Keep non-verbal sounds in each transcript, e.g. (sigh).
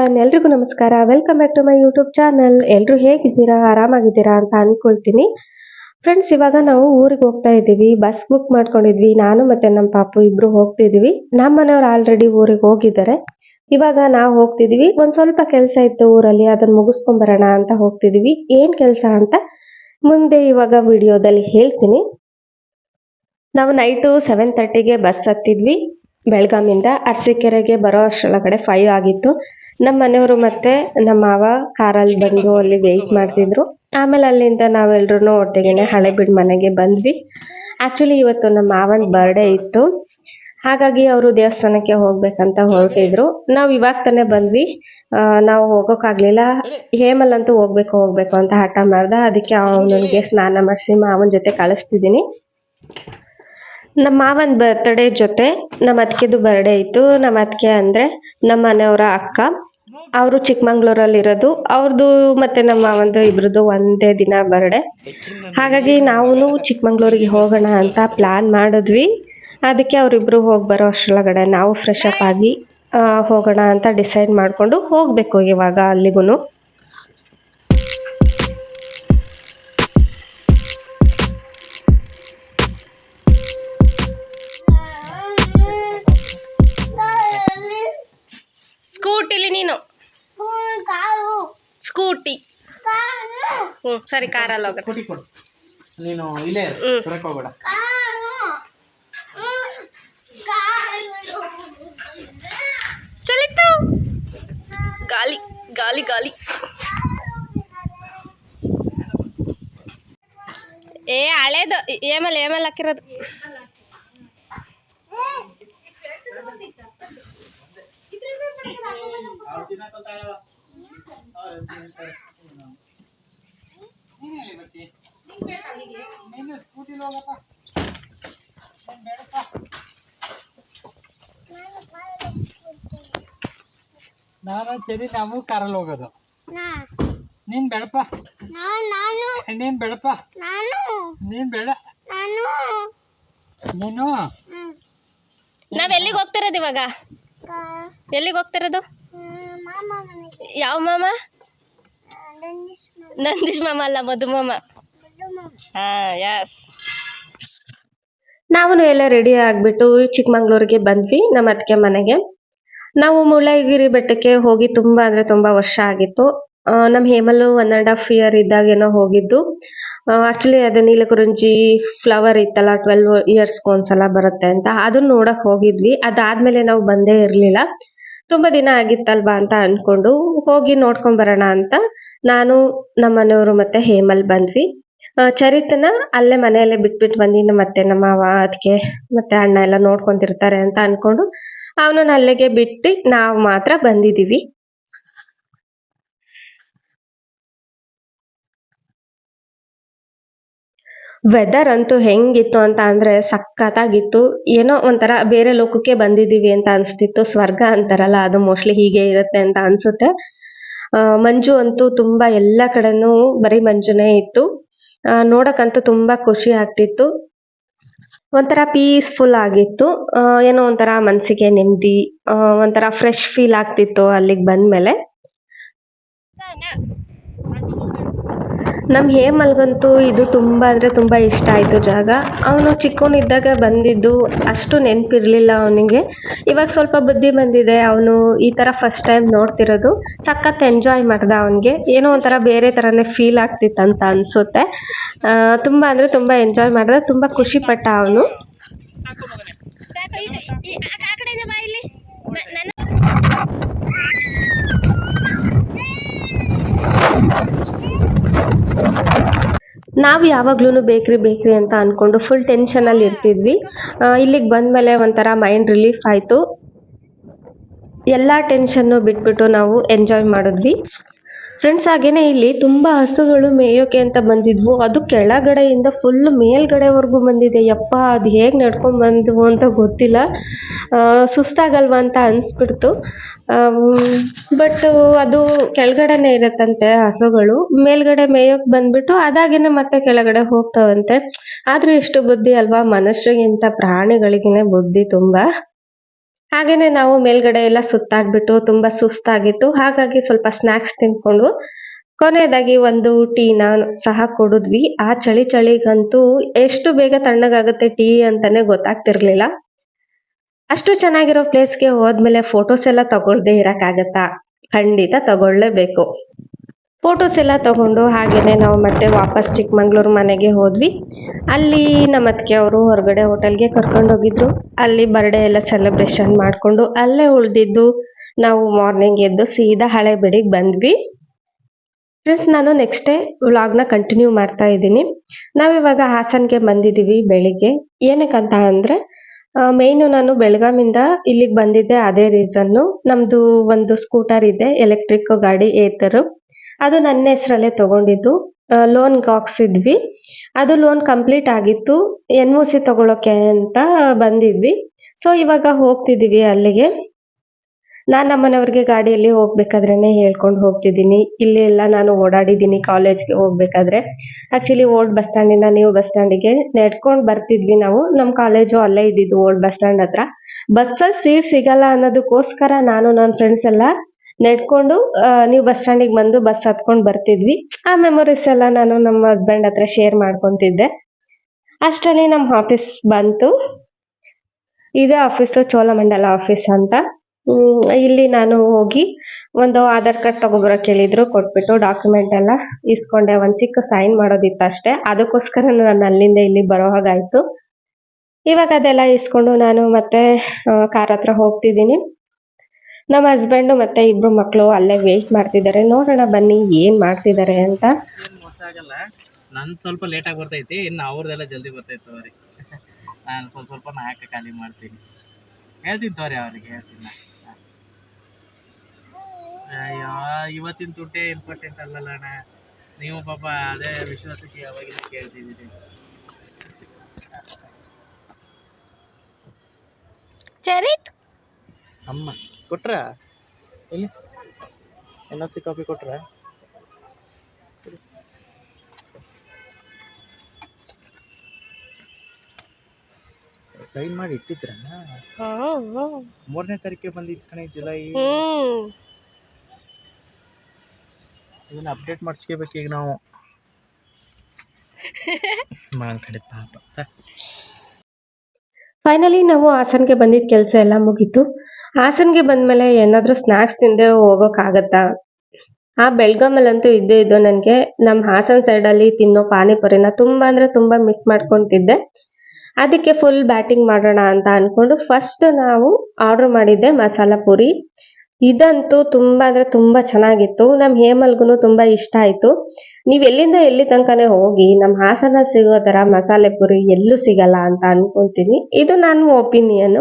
Everyone ಎಲ್ರಿಗೂ ನಮಸ್ಕಾರ. Welcome back to my YouTube channel ಎಲ್ಲರೂ ಹೇಗಿದ್ದೀರಾ? ಆರಾಮಾಗಿದ್ದೀರಾ ಅಂತ ಅನ್ಕೊಳ್ತೀನಿ. ಫ್ರೆಂಡ್ಸ್ ಇವಾಗ ನಾವು ಊರಿಗೆ ಹೋಗ್ತಾ ಇದ್ದೀವಿ. ಬಸ್ ಬುಕ್ ಮಾಡ್ಕೊಂಡಿದ್ವಿ. ನಾನು ಮತ್ತೆ ನಮ್ಮ ಪಾಪು ಇಬ್ರು ಹೋಗ್ತಿದೀವಿ ನಮ್ಮ ಮನೆಯವ್ರು ಆಲ್ರೆಡಿ ಊರಿಗೆ ಹೋಗಿದ್ದಾರೆ. ಇವಾಗ ನಾವು ಹೋಗ್ತಿದೀವಿ ಒಂದ್ ಸ್ವಲ್ಪ ಕೆಲಸ ಇತ್ತು ಊರಲ್ಲಿ. ಅದನ್ನ ಮುಗಿಸ್ಕೊಂಡ್ ಬರೋಣ ಅಂತ ಹೋಗ್ತಿದೀವಿ ಏನ್ ಕೆಲಸ ಅಂತ ಮುಂದೆ ಇವಾಗ ವಿಡಿಯೋದಲ್ಲಿ ಹೇಳ್ತೀನಿ. ನಾವು ನೈಟು ಸೆವೆನ್ ತರ್ಟಿಗೆ ಬಸ್ ಹತ್ತಿದ್ವಿ. ಬೆಳಗಾಮಿಂದ ಅರಸೀಕೆರೆಗೆ ಬರೋ ಅಷ್ಟೊಳಗಡೆ ಫೈವ್ ಆಗಿತ್ತು. ನಮ್ಮ ಮನೆಯವರು ಮತ್ತೆ ನಮ್ಮ ಮಾವ ಕಾರಲ್ಲಿ ಬಂದು ಅಲ್ಲಿ ವೆಯ್ಟ್ ಮಾಡ್ತಿದ್ರು. ಆಮೇಲೆ ಅಲ್ಲಿಂದ ನಾವೆಲ್ಲರೂ ಒಟ್ಟಿಗೆನೆ ಹಳೆಬೀಡು ಮನೆಗೆ ಬಂದ್ವಿ. ಆಕ್ಚುಲಿ ಇವತ್ತು ನಮ್ಮ ಮಾವನ ಬರ್ಡೇ ಇತ್ತು. ಹಾಗಾಗಿ ಅವರು ದೇವಸ್ಥಾನಕ್ಕೆ ಹೋಗ್ಬೇಕಂತ ಹೊರಟಿದ್ರು. ನಾವು ಇವಾಗ ತಾನೇ ಬಂದ್ವಿ. ನಾವು ಹೋಗೋಕಾಗ್ಲಿಲ್ಲ. ಹೇಮಲ್ ಅಂತೂ ಹೋಗ್ಬೇಕು ಹೋಗ್ಬೇಕು ಅಂತ ಹಠ ಮಾಡ್ದ. ಅದಕ್ಕೆ ಅವನಿಗೆ ಸ್ನಾನ ಮಾಡಿಸಿ ಮಾವನ ಜೊತೆ ಕಳಿಸ್ತಿದ್ದೀನಿ. ನಮ್ಮ ಮಾವನ್ ಬರ್ತಡೇ ಜೊತೆ ನಮ್ಮ ಅತ್ತಿಗೆದು ಬರ್ಡೇ ಇತ್ತು. ನಮ್ಮ ಅತ್ತಿಗೆ ಅಂದ್ರೆ ನಮ್ಮ ಮನೆಯವರ ಅಕ್ಕ. ಅವರು ಚಿಕ್ಕಮಂಗ್ಳೂರಲ್ಲಿ ಇರೋದು ಅವ್ರದ್ದು ಮತ್ತೆ ನಮ್ಮ ಒಂದು ಇಬ್ರದ್ದು ಒಂದೇ ದಿನ ಬರ್ಡೆ ಹಾಗಾಗಿ ನಾವು ಚಿಕ್ಕಮಂಗ್ಳೂರಿಗೆ ಹೋಗೋಣ ಅಂತ ಪ್ಲಾನ್ ಮಾಡಿದ್ವಿ. ಅದಕ್ಕೆ ಅವರಿಬ್ರು ಹೋಗಿ ಬರೋ ಅಷ್ಟರೊಳಗಡೆ ನಾವು ಫ್ರೆಶ್ ಅಪ್ ಆಗಿ ಹೋಗೋಣ ಅಂತ ಡಿಸೈಡ್ ಮಾಡಿಕೊಂಡು ಹೋಗಬೇಕು ಇವಾಗ ಅಲ್ಲಿಗೂ ನೀನು ಸ್ಕೂಟಿ. ಹ್ಞೂ ಸರಿ ಕಾರಲ್ಲಿ ಹೋಗ. ನೀನು ಇಲ್ಲೇ ಹೋಗ್ಬೇಡ. ಚಲಿತು. ಗಾಲಿ ಗಾಲಿ ಗಾಲಿ ಏ ಹಳೇದು. ಏಮಲ್ ಏಮಲ್ ಹಾಕಿರೋದು. ನಾನು ಚರಿ ನಾವು ಕಾರಲ್ಲಿ ಹೋಗೋದು. ನೀನ್ ಬೇಡಪ್ಪ. ನೀನ್. ಬೇಡಪ್ಪ. ನೀನ್. ಬೇಡ. ನೀನು. ನಾವ್ ಎಲ್ಲಿಗೆ ಹೋಗ್ತಿರೋದು ಇವಾಗ? ಎಲ್ಲಿಗೆ ಹೋಗ್ತಿರೋದು ಯಾವ ಮಾಮ? ನಂದೀಶ್ ಮಾಮ. ಅಲ್ಲ ಮಧು ಮಾಮ. ಹಾ ಯಸ್ ನಾವು ಎಲ್ಲ ರೆಡಿ ಆಗ್ಬಿಟ್ಟು ಚಿಕ್ಕಮಂಗ್ಳೂರಿಗೆ ಬಂದ್ವಿ ನಮ್ಮ ಅದಕ್ಕೆ ಮನೆಗೆ. ನಾವು ಮುಳ್ಳಯ್ಯಗಿರಿ ಬೆಟ್ಟಕ್ಕೆ ಹೋಗಿ ತುಂಬಾ ಅಂದ್ರೆ ತುಂಬಾ ವರ್ಷ ಆಗಿತ್ತು. ನಮ್ಮ ನಮ್ ಹೇಮಲು ಒನ್ ಅಂಡ್ ಹಾಫ್ ಇಯರ್ ಇದ್ದಾಗೇನೋ ಹೋಗಿದ್ದು. ಆಕ್ಚುಲಿ ಅದು ನೀಲಕುರಂಜಿ ಫ್ಲವರ್ ಇತ್ತಲ್ಲ ಟ್ವೆಲ್ವ್ ಇಯರ್ಸ್ ಒಂದ್ಸಲ ಬರುತ್ತೆ ಅಂತ. ಅದನ್ನ ನೋಡಕ್ ಹೋಗಿದ್ವಿ. ಅದಾದ್ಮೇಲೆ ನಾವು ಬಂದೇ ಇರ್ಲಿಲ್ಲ. ತುಂಬಾ ದಿನ ಆಗಿತ್ತಲ್ವಾ ಅಂತ ಅನ್ಕೊಂಡು ಹೋಗಿ ನೋಡ್ಕೊಂಡ್ ಬರೋಣ ಅಂತ ನಾನು ನಮ್ಮ ಮನೆಯವರು ಮತ್ತೆ ಹೇಮಲ್ ಬಂದ್ವಿ. ಚರಿತನ ಅಲ್ಲೇ ಮನೆಯಲ್ಲೇ ಬಿಟ್ಬಿಟ್ಟು ಬಂದಿನ ಮತ್ತೆ ನಮ್ಮ ಅದಕ್ಕೆ ಮತ್ತೆ ಅಣ್ಣ ಎಲ್ಲ ನೋಡ್ಕೊಂತಿರ್ತಾರೆ ಅಂತ ಅನ್ಕೊಂಡು ಅವನನ್ನ ಅಲ್ಲಿಗೆ ಬಿಟ್ಟು ನಾವು ಮಾತ್ರ ಬಂದಿದೀವಿ. ವೆದರ್ ಅಂತೂ ಹೆಂಗಿತ್ತು ಅಂತ ಅಂದ್ರೆ ಸಖತ್ತಾಗಿತ್ತು. ಏನೋ ಒಂಥರ ಬೇರೆ ಲೋಕಕ್ಕೆ ಬಂದಿದ್ದೀವಿ ಅಂತ ಅನಿಸ್ತಿತ್ತು. ಸ್ವರ್ಗ ಅಂತಾರಲ್ಲ, ಅದು ಮೋಸ್ಟ್ಲಿ ಹೀಗೆ ಇರುತ್ತೆ ಅಂತ ಅನ್ಸುತ್ತೆ. ಮಂಜು ಅಂತೂ ತುಂಬಾ ಎಲ್ಲ ಕಡೆನೂ ಬರೀ ಮಂಜುನೇ ಇತ್ತು. ನೋಡಕ್ಕಂತೂ ತುಂಬಾ ಖುಷಿ ಆಗ್ತಿತ್ತು. ಒಂಥರ ಪೀಸ್ಫುಲ್ ಆಗಿತ್ತು. ಏನೋ ಒಂಥರ ಮನಸ್ಸಿಗೆ ನೆಮ್ಮದಿ ಒಂಥರ ಫ್ರೆಶ್ ಫೀಲ್ ಆಗ್ತಿತ್ತು ಅಲ್ಲಿಗೆ ಬಂದ್ಮೇಲೆ. ನಮ್ ಹೇಮಲ್ಗಂತೂ ಇದು ತುಂಬಾ ಅಂದರೆ ತುಂಬಾ ಇಷ್ಟ ಆಯ್ತು ಜಾಗ. ಅವನು ಚಿಕ್ಕವನಿದ್ದಾಗ ಬಂದಿದ್ದು ಅಷ್ಟು ನೆನಪಿರ್ಲಿಲ್ಲ ಅವನಿಗೆ. ಇವಾಗ ಸ್ವಲ್ಪ ಬುದ್ಧಿ ಬಂದಿದೆ, ಅವನು ಈ ತರ ಫಸ್ಟ್ ಟೈಮ್ ನೋಡ್ತಿರೋದು. ಸಖತ್ ಎಂಜಾಯ್ ಮಾಡ್ದ ಅವನಿಗೆ. ಏನೋ ಒಂಥರ ಬೇರೆ ಥರನೇ ಫೀಲ್ ಆಗ್ತಿತ್ತು ಅಂತ ಅನ್ಸುತ್ತೆ ತುಂಬಾ ಅಂದ್ರೆ ತುಂಬಾ ಎಂಜಾಯ್ ಮಾಡ್ದ, ತುಂಬಾ ಖುಷಿಪಟ್ಟ ಅವನು. ನಾವು ಯಾವಾಗ್ಲೂ ಬೇಕ್ರಿ ಬೇಕ್ರಿ ಅಂತ ಅನ್ಕೊಂಡು ಫುಲ್ ಟೆನ್ಷನ್ ಅಲ್ಲಿ ಇರ್ತಿದ್ವಿ. ಇಲ್ಲಿಗೆ ಬಂದ್ಮೇಲೆ ಒಂಥರ ಮೈಂಡ್ ರಿಲೀಫ್ ಆಯ್ತು. ಎಲ್ಲಾ ಟೆನ್ಷನ್ನು ಬಿಟ್ಬಿಟ್ಟು ನಾವು ಎಂಜಾಯ್ ಮಾಡಿದ್ವಿ. ಫ್ರೆಂಡ್ಸ್ ಹಾಗೇನೆ ಇಲ್ಲಿ ತುಂಬಾ ಹಸುಗಳು ಮೇಯೋಕೆ ಅಂತ ಬಂದಿದ್ವು. ಅದು ಕೆಳಗಡೆಯಿಂದ ಫುಲ್ ಮೇಲ್ಗಡೆವರೆಗೂ ಬಂದಿದೆ. ಯಪ್ಪ, ಅದು ಹೇಗೆ ನಡ್ಕೊಂಡು ಬಂದ್ವು ಅಂತ ಗೊತ್ತಿಲ್ಲ. ಸುಸ್ತಾಗಲ್ವಾ ಅಂತ ಅನಿಸ್ಬಿಡ್ತು. ಬಟ್ ಅದು ಕೆಳಗಡೆನೇ ಇರತ್ತಂತೆ ಹಸುಗಳು. ಮೇಲ್ಗಡೆ ಮೇಯೋಕೆ ಬಂದ್ಬಿಟ್ಟು ಅದಾಗೇನೆ ಮತ್ತೆ ಕೆಳಗಡೆ ಹೋಗ್ತಾವಂತೆ. ಆದ್ರೂ ಎಷ್ಟು ಬುದ್ಧಿ ಅಲ್ವಾ? ಮನುಷ್ಯರಿಗಿಂತ ಪ್ರಾಣಿಗಳಿಗೇನೆ ಬುದ್ಧಿ ತುಂಬಾ. ಹಾಗೇನೆ ನಾವು ಮೇಲ್ಗಡೆ ಎಲ್ಲ ಸುತ್ತಾಗ್ಬಿಟ್ಟು ತುಂಬಾ ಸುಸ್ತಾಗಿತ್ತು. ಹಾಗಾಗಿ ಸ್ವಲ್ಪ ಸ್ನಾಕ್ಸ್ ತಿನ್ಕೊಂಡು ಕೊನೆಯದಾಗಿ ಒಂದು ಟೀನ ಸಹ ಕುಡಿದ್ವಿ. ಆ ಚಳಿ ಚಳಿಗಂತೂ ಎಷ್ಟು ಬೇಗ ತಣ್ಣಗಾಗುತ್ತೆ ಟೀ ಅಂತಾನೆ ಗೊತ್ತಾಗ್ತಿರ್ಲಿಲ್ಲ. ಅಷ್ಟು ಚೆನ್ನಾಗಿರೋ ಪ್ಲೇಸ್ಗೆ ಹೋದ್ಮೇಲೆ ಫೋಟೋಸ್ ಎಲ್ಲ ತಗೊಳ್ದೆ ಇರಕ್ಕಾಗತ್ತಾ? ಖಂಡಿತ ತಗೊಳ್ಳೇಬೇಕು. ಫೋಟೋಸ್ ಎಲ್ಲ ತಗೊಂಡು ಹಾಗೇನೆ ನಾವು ಮತ್ತೆ ವಾಪಸ್ ಚಿಕ್ಕಮಂಗ್ಳೂರು ಮನೆಗೆ ಹೋದ್ವಿ. ಅಲ್ಲಿ ನಮ್ಮ ಅತ್ತಿಗೆ ಅವರು ಹೊರಗಡೆ ಹೋಟೆಲ್ಗೆ ಕರ್ಕೊಂಡು ಹೋಗಿದ್ರು. ಅಲ್ಲಿ ಬರ್ಡೇ ಎಲ್ಲ ಸೆಲೆಬ್ರೇಷನ್ ಮಾಡ್ಕೊಂಡು ಅಲ್ಲೇ ಉಳಿದಿದ್ದು ನಾವು ಮಾರ್ನಿಂಗ್ ಎದ್ದು ಸೀದಾ ಹಳೆಬೀಡಿಗೆ ಬಂದ್ವಿ. ಫ್ರೆಂಡ್ಸ್ ನಾನು ನೆಕ್ಸ್ಟ್ ಡೇ ವ್ಲಾಗ್ನ ಕಂಟಿನ್ಯೂ ಮಾಡ್ತಾ ಇದ್ದೀನಿ. ನಾವಿವಾಗ ಹಾಸನ್ಗೆ ಬಂದಿದ್ದೀವಿ ಬೆಳಿಗ್ಗೆ. ಏನಕ್ಕಂತ ಅಂದ್ರೆ ಮೇಯ್ನು ನಾನು ಬೆಳಗಾಮಿಂದ ಇಲ್ಲಿಗೆ ಬಂದಿದ್ದೆ ಅದೇ ರೀಸನ್ನು ನಮ್ದು ಒಂದು ಸ್ಕೂಟರ್ ಇದೆ ಎಲೆಕ್ಟ್ರಿಕ್ ಗಾಡಿ ಏತರು. ಅದು ನನ್ನ ಹೆಸರಲ್ಲೇ ತಗೊಂಡಿದ್ದು. ಲೋನ್ ಹಾಕ್ಸಿದ್ವಿ. ಅದು ಲೋನ್ ಕಂಪ್ಲೀಟ್ ಆಗಿತ್ತು. ಎನ್ ಒ ಸಿ ತಗೊಳಕ್ಕೆ ಅಂತ ಬಂದಿದ್ವಿ. ಸೊ ಇವಾಗ ಹೋಗ್ತಿದೀವಿ ಅಲ್ಲಿಗೆ. ನಾನ್ ನಮ್ಮನೆಯವ್ರಿಗೆ ಗಾಡಿಯಲ್ಲಿ ಹೋಗ್ಬೇಕಾದ್ರೇನೆ ಹೇಳ್ಕೊಂಡು ಹೋಗ್ತಿದ್ದೀನಿ. ಇಲ್ಲಿ ಎಲ್ಲ ನಾನು ಓಡಾಡಿದ್ದೀನಿ ಕಾಲೇಜ್ಗೆ ಹೋಗ್ಬೇಕಾದ್ರೆ. ಆಕ್ಚುಲಿ ಓಲ್ಡ್ ಬಸ್ ಸ್ಟ್ಯಾಂಡ್ ಇಂದ ನ್ಯೂ ಬಸ್ ಸ್ಟ್ಯಾಂಡಿಗೆ ನಡ್ಕೊಂಡು ಬರ್ತಿದ್ವಿ ನಾವು. ನಮ್ಮ ಕಾಲೇಜು ಅಲ್ಲೇ ಇದ್ದಿದ್ದು ಓಲ್ಡ್ ಬಸ್ ಸ್ಟ್ಯಾಂಡ್ ಹತ್ರ. ಬಸ್ಸಲ್ಲಿ ಸೀಟ್ ಸಿಗಲ್ಲ ಅನ್ನೋದಕ್ಕೋಸ್ಕರ ನಾನು ನನ್ನ ಫ್ರೆಂಡ್ಸ್ ಎಲ್ಲ ನಡ್ಕೊಂಡು ನೀವು ಬಸ್ ಸ್ಟ್ಯಾಂಡಿಗೆ ಬಂದು ಬಸ್ ಹತ್ಕೊಂಡು ಬರ್ತಿದ್ವಿ. ಆ ಮೆಮೊರೀಸ್ ಎಲ್ಲ ನಾನು ನಮ್ಮ ಹಸ್ಬೆಂಡ್ ಹತ್ರ ಶೇರ್ ಮಾಡ್ಕೊಂತಿದ್ದೆ. ಅಷ್ಟರಲ್ಲಿ ನಮ್ಮ ಆಫೀಸ್ ಬಂತು. ಇದೇ ಆಫೀಸು ಚೋಳಮಂಡಲ ಆಫೀಸ್ ಅಂತ. ಇಲ್ಲಿ ನಾನು ಹೋಗಿ ಒಂದು ಆಧಾರ್ ಕಾರ್ಡ್ ತಗೊಬರಕ್ಕೆ ಹೇಳಿದ್ರು, ಕೊಟ್ಬಿಟ್ಟು ಡಾಕ್ಯುಮೆಂಟ್ ಎಲ್ಲ ಇಸ್ಕೊಂಡೆ. ಒಂದ್ ಚಿಕ್ಕ ಸೈನ್ ಮಾಡೋದಿತ್ತು ಅಷ್ಟೇ. ಅದಕ್ಕೋಸ್ಕರ ನಾನು ಅಲ್ಲಿಂದ ಇಲ್ಲಿ ಬರೋ ಹಾಗಾಯ್ತು. ಇವಾಗ ಅದೆಲ್ಲ ಇಸ್ಕೊಂಡು ನಾನು ಮತ್ತೆ ಕಾರ್ ಹತ್ರ ಹೋಗ್ತಿದ್ದೀನಿ. ನಮ್ಮ ಹಸ್ಬೆಂಡು ಮತ್ತೆ ಇಬ್ಬರು ಮಕ್ಕಳು ಅಲ್ಲೇ ವೇಟ್ ಮಾಡ್ತಿದ್ದಾರೆ. ನೋಡೋಣ ಬನ್ನಿ ಏನು ಮಾಡ್ತಿದ್ದಾರೆ ಅಂತ. ಮೋಸ ಆಗಲ್ಲ. ನಂದು ಸ್ವಲ್ಪ ಲೇಟಾಗಿ ಬರ್ತೈತಿ. ಇನ್ನು ಅವ್ರದ್ದೆಲ್ಲ ಜಲ್ದಿ ಬರ್ತೈತೆ ತೋರಿ. (laughs) ನಾನು ಸ್ವಲ್ಪ ಸ್ವಲ್ಪ ಹಾಕಿ ಖಾಲಿ ಮಾಡ್ತೀನಿ. ಹೇಳ್ತೀನಿ ತೋರಿ ಅವ್ರಿಗೆ ಹೇಳ್ತೀನಿ ಅಯ್ಯೋ ಇವತ್ತಿನ ತುಟ್ಟೆ ಇಂಪಾರ್ಟೆಂಟ್ ಅಲ್ಲಲ್ಲ ಅಣ್ಣ. ನೀವು ಪಾಪ ಅದೇ ವಿಶ್ವಾಸಕ್ಕೆ ಯಾವಾಗಿಂದ ಕೇಳ್ತಿದ್ದೀರಿ? ಚರಿತ್? ಅಮ್ಮ. ಕೊಟ್ರ? ಇಲ್ಲಿ ಎನ್ ಸಿ ಕಾಪಿ ಕೊಟ್ರ? ಸೈನ್ ಮಾಡಿ ಇಟ್ಟಿದ್ರ? ಮೂರನೇ ತಾರೀಕಿಗೆ ಬಂದಿತ್ತು ಕಣೆ, ಜುಲೈ. ಇದನ್ನ ಅಪ್ಡೇಟ್ ಮಾಡಿಸ್ಕೋಬೇಕು ಈಗ ನಾವು. ಕಡೆ ಪಾಪ. ಫೈನಲಿ ನಾವು ಹಾಸನ್ಗೆ ಬಂದಿದ್ದ ಕೆಲಸ ಎಲ್ಲ ಮುಗೀತು. ಹಾಸನ್ಗೆ ಬಂದ್ಮೇಲೆ ಏನಾದ್ರೂ ಸ್ನಾಕ್ಸ್ ತಿಂದೆ ಹೋಗೋಕ್ಕಾಗತ್ತಾ ಆ ಬೆಳ್ಗಾಮಲ್ಲಂತೂ ಇದ್ದೇ ಇದ್ದು ನನಗೆ. ನಮ್ಮ ಹಾಸನ್ ಸೈಡಲ್ಲಿ ತಿನ್ನೋ ಪಾನಿಪುರಿನ ತುಂಬಾ ಅಂದ್ರೆ ತುಂಬಾ ಮಿಸ್ ಮಾಡ್ಕೊಂತಿದ್ದೆ. ಅದಕ್ಕೆ ಫುಲ್ ಬ್ಯಾಟಿಂಗ್ ಮಾಡೋಣ ಅಂತ ಅನ್ಕೊಂಡು ಫಸ್ಟ್ ನಾವು ಆರ್ಡರ್ ಮಾಡಿದ್ದೆ ಮಸಾಲ ಪುರಿ. ಇದಂತೂ ತುಂಬಾ ಅಂದ್ರೆ ತುಂಬಾ ಚೆನ್ನಾಗಿತ್ತು. ನಮ್ ಹೇಮಲ್ಗೂ ತುಂಬಾ ಇಷ್ಟ ಆಯ್ತು. ನೀವು ಎಲ್ಲಿಂದ ಎಲ್ಲಿ ತನಕನೇ ಹೋಗಿ ನಮ್ ಹಾಸನ ಸಿಗೋ ಥರ ಮಸಾಲೆ ಪುರಿ ಎಲ್ಲೂ ಸಿಗಲ್ಲ ಅಂತ ಅನ್ಕೊಂತೀನಿ. ಇದು ನನ್ನ ಒಪಿನಿಯನ್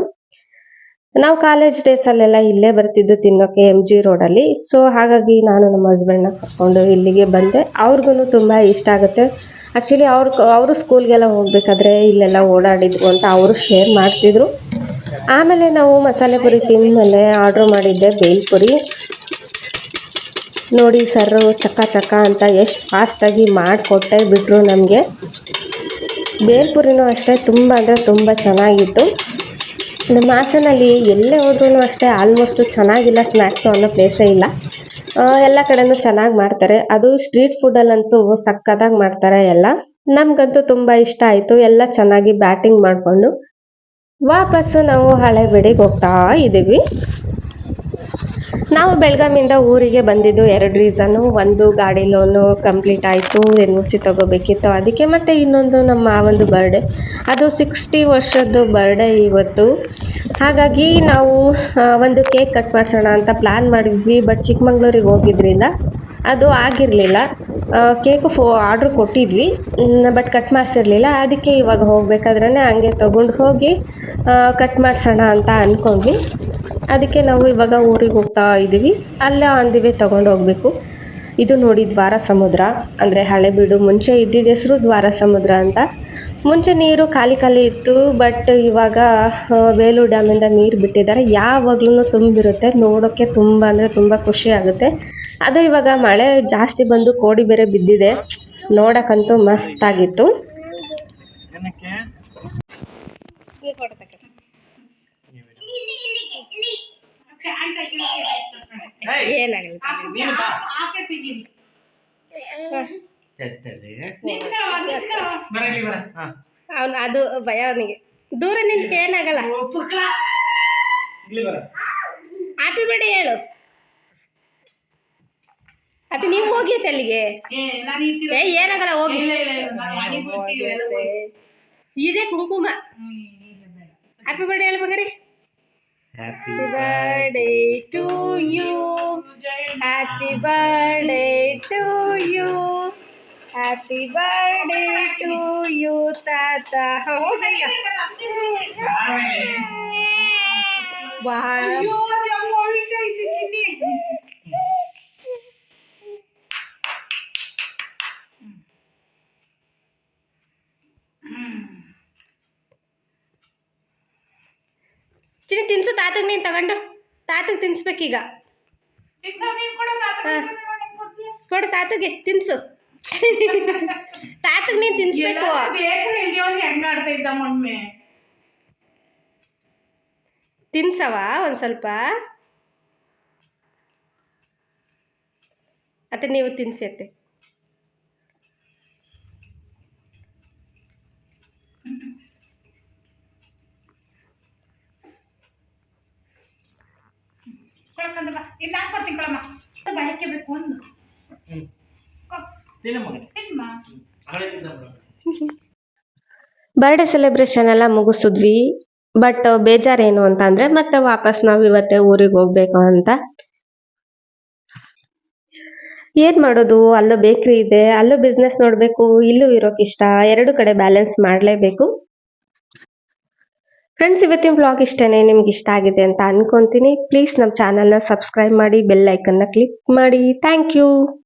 ನಾವು ಕಾಲೇಜ್ ಡೇಸ್ ಅಲ್ಲೆಲ್ಲ ಇಲ್ಲೇ ಬರ್ತಿದ್ದು ತಿನ್ನೋಕೆ ಎಂ ಜಿ ರೋಡ್ ಅಲ್ಲಿ. ಸೊ ಹಾಗಾಗಿ ನಾನು ನಮ್ಮ ಹಸ್ಬೆಂಡ್ನ ಕರ್ಕೊಂಡು ಇಲ್ಲಿಗೆ ಬಂದೆ. ಅವ್ರಿಗೂ ತುಂಬಾ ಇಷ್ಟ ಆಗುತ್ತೆ. ಆಕ್ಚುಲಿ ಅವ್ರ ಅವರು ಸ್ಕೂಲ್ಗೆಲ್ಲ ಹೋಗ್ಬೇಕಾದ್ರೆ ಇಲ್ಲೆಲ್ಲ ಓಡಾಡಿದ್ರು ಅಂತ ಅವರು ಶೇರ್ ಮಾಡ್ತಿದ್ರು. ಆಮೇಲೆ ನಾವು ಮಸಾಲೆ ಪುರಿ ತಿಂದಮೇಲೆ ಆರ್ಡರ್ ಮಾಡಿದ್ದೆ ಬೇಲ್ಪುರಿ ನೋಡಿ ಸರ್ ಚಕ್ಕ ಚಕ್ಕ ಅಂತ ಎಷ್ಟು ಫಾಸ್ಟಾಗಿ ಮಾಡಿಕೊಟ್ಟೆ ಬಿಟ್ರು ನಮಗೆ. ಬೇಲ್ಪುರಿನೂ ಅಷ್ಟೇ, ತುಂಬ ಅಂದರೆ ತುಂಬ ಚೆನ್ನಾಗಿತ್ತು. ನಮ್ಮ ಹಾಸನಲ್ಲಿ ಎಲ್ಲೇ ಹೋದ್ರೂ ಅಷ್ಟೇ ಆಲ್ಮೋಸ್ಟ್ ಚೆನ್ನಾಗಿಲ್ಲ ಸ್ನ್ಯಾಕ್ಸು ಅನ್ನೋ ಪ್ಲೇಸೇ ಇಲ್ಲ. ಎಲ್ಲ ಕಡೆನು ಚೆನ್ನಾಗಿ ಮಾಡ್ತಾರೆ. ಅದು ಸ್ಟ್ರೀಟ್ ಫುಡ್ಡಲ್ಲಂತೂ ಸಕ್ಕತ್ತಾಗಿ ಮಾಡ್ತಾರೆ ಎಲ್ಲ. ನಮಗಂತೂ ತುಂಬ ಇಷ್ಟ ಆಯಿತು. ಎಲ್ಲ ಚೆನ್ನಾಗಿ ಬ್ಯಾಟಿಂಗ್ ಮಾಡಿಕೊಂಡು ವಾಪಸ್ಸು ನಾವು ಹಳೆಬೇಡಿಗೆ ಹೋಗ್ತಾ ಇದ್ದೀವಿ ನಾವು ಬೆಳಗಾವಿಯಿಂದ ಊರಿಗೆ ಬಂದಿದ್ದು ಎರಡು ರೀಸನ್ನು. ಒಂದು ಗಾಡಿ ಲೋನು ಕಂಪ್ಲೀಟ್ ಆಯಿತು ಎನ್ ಒ ಸಿ ತಗೋಬೇಕಿತ್ತು. ಅದಕ್ಕೆ ಮತ್ತು ಇನ್ನೊಂದು ನಮ್ಮ ಮಾವಂದು ಬರ್ಡೇ ಅದು ಸಿಕ್ಸ್ಟಿ ವರ್ಷದ್ದು ಬರ್ಡೇ ಇವತ್ತು. ಹಾಗಾಗಿ ನಾವು ಒಂದು ಕೇಕ್ ಕಟ್ ಮಾಡಿಸೋಣ ಅಂತ ಪ್ಲ್ಯಾನ್ ಮಾಡಿದ್ವಿ ಬಟ್ ಚಿಕ್ಕಮಂಗ್ಳೂರಿಗೆ ಹೋಗಿದ್ರಿಂದ ಅದು ಆಗಿರಲಿಲ್ಲ. ಕೇಕು ಫೋ ಆರ್ಡ್ರ್ ಕೊಟ್ಟಿದ್ವಿ ಬಟ್ ಕಟ್ ಮಾಡಿಸಿರ್ಲಿಲ್ಲ. ಅದಕ್ಕೆ ಇವಾಗ ಹೋಗಬೇಕಾದ್ರೆ ಹಂಗೆ ತೊಗೊಂಡು ಹೋಗಿ ಕಟ್ ಮಾಡಿಸೋಣ ಅಂತ ಅಂದ್ಕೊಂಡ್ವಿ ಅದಕ್ಕೆ ನಾವು ಇವಾಗ ಊರಿಗೆ ಹೋಗ್ತಾ ಇದ್ದೀವಿ. ಅಲ್ಲೇ ಆನ್ ದಿ ವೇ ತಗೊಂಡು ಹೋಗ್ಬೇಕು. ಇದು ನೋಡಿ ದ್ವಾರ ಸಮುದ್ರ. ಅಂದರೆ ಹಳೆಬೀಡು ಮುಂಚೆ ಇದ್ದಿದ್ದ ಹೆಸರು ದ್ವಾರ ಸಮುದ್ರ ಅಂತ. ಮುಂಚೆ ನೀರು ಖಾಲಿ ಖಾಲಿ ಇತ್ತು ಬಟ್ ಇವಾಗ ವೇಲು ಬೇಲೂರು ಡ್ಯಾಮಿಂದ ನೀರು ಬಿಟ್ಟಿದ್ದಾರೆ. ಯಾವಾಗ್ಲೂ ತುಂಬಿರುತ್ತೆ. ನೋಡೋಕ್ಕೆ ತುಂಬ ಅಂದರೆ ತುಂಬ ಖುಷಿ ಆಗುತ್ತೆ. ಅದು ಇವಾಗ ಮಳೆ ಜಾಸ್ತಿ ಬಂದು ಕೋಡಿ ಬೇರೆ ಬಿದ್ದಿದೆ. ನೋಡೋಕ್ಕಂತೂ ಮಸ್ತಾಗಿತ್ತು ಹಾ. ಅವನು ಅದು ಭಯ ಅವನಿಗೆ. ದೂರ ನಿಂತ ಏನಾಗಲ್ಲ. ಆಪಿ ಹ್ಯಾಪಿ ಬರ್ಡೇ ಹೇಳು. ಅದು ನೀವು ಹೋಗಿ ಅತ್ತೆ ಅಲ್ಲಿಗೆ ಏ ಏನಾಗಲ್ಲ ಹೋಗಿ. ಇದೇ ಕುಂಕುಮ. ಆಪಿ ಇಲ್ಲ ಬೇಡ. ಹ್ಯಾಪಿ ಬರ್ಡೇ ಹೇಳು Happy birthday to you. Happy birthday to you. Happy birthday to you, Tata. हो गया. बाहर. ಚಿನಿ ತಿನ್ಸು ತಾತಗ್ ನೀನು ತಗೊಂಡು. ತಾತಗ್ ತಿನ್ಸ್ಬೇಕೀಗ. ಕೊಡು, ತಾತಗೆ ತಿನ್ಸು ತಾತಗ್ ನೀನು ತಿನ್ಸ್ಬೇಕು. ತಿನ್ಸವ ಒಂದ್ ಸ್ವಲ್ಪ? ಅತ್ತೆ ನೀವು ತಿನ್ಸಿ ಅತ್ತೆ ಕೊಡ್ಕೊಂಡು ಬಾ ಇಲ್ಲ ನಾನ್ ಕೊಡ್ತೀನಿ ಕೊಡಮ್ಮ ಬಳಕೆ ಬೇಕು ಒಂದು ಹ್ಮ್ ತಿನ್ನ ಮಗನೇ ತಿನ್ಮ ಹಳೆ ತಿಂದ ಬಿಡು. ಬರ್ಡೇ ಸೆಲೆಬ್ರೇಷನ್ ಎಲ್ಲ ಮುಗಿಸಿದ್ವಿ. ಬಟ್ ಬೇಜಾರೇನು ಅಂತ ಅಂದ್ರೆ ಮತ್ತೆ ವಾಪಸ್ ನಾವು ಇವತ್ತೇ ಊರಿಗೆ ಹೋಗ್ಬೇಕು ಅಂತ. ಏನ್ ಮಾಡೋದು? ಅಲ್ಲೂ ಬೇಕ್ರಿ ಇದೆ. ಅಲ್ಲೂ ಬಿಸ್ನೆಸ್ ನೋಡ್ಬೇಕು. ಇಲ್ಲೂ ಇರೋಕ್ ಇಷ್ಟ. ಎರಡು ಕಡೆ ಬ್ಯಾಲೆನ್ಸ್ ಮಾಡ್ಲೇಬೇಕು. ಫ್ರೆಂಡ್ಸ್ ಇವತ್ತಿನ ಬ್ಲಾಗ್ ಇಷ್ಟನೇ. ನಿಮ್ಗೆ ಇಷ್ಟ ಆಗಿದೆ ಅಂತ ಅನ್ಕೊಂತೀನಿ. ಪ್ಲೀಸ್ ನಮ್ಮ ಚಾನಲ್ನ ಸಬ್ಸ್ಕ್ರೈಬ್ ಮಾಡಿ ಬೆಲ್ ಐಕನ್ನ ಕ್ಲಿಕ್ ಮಾಡಿ. Thank you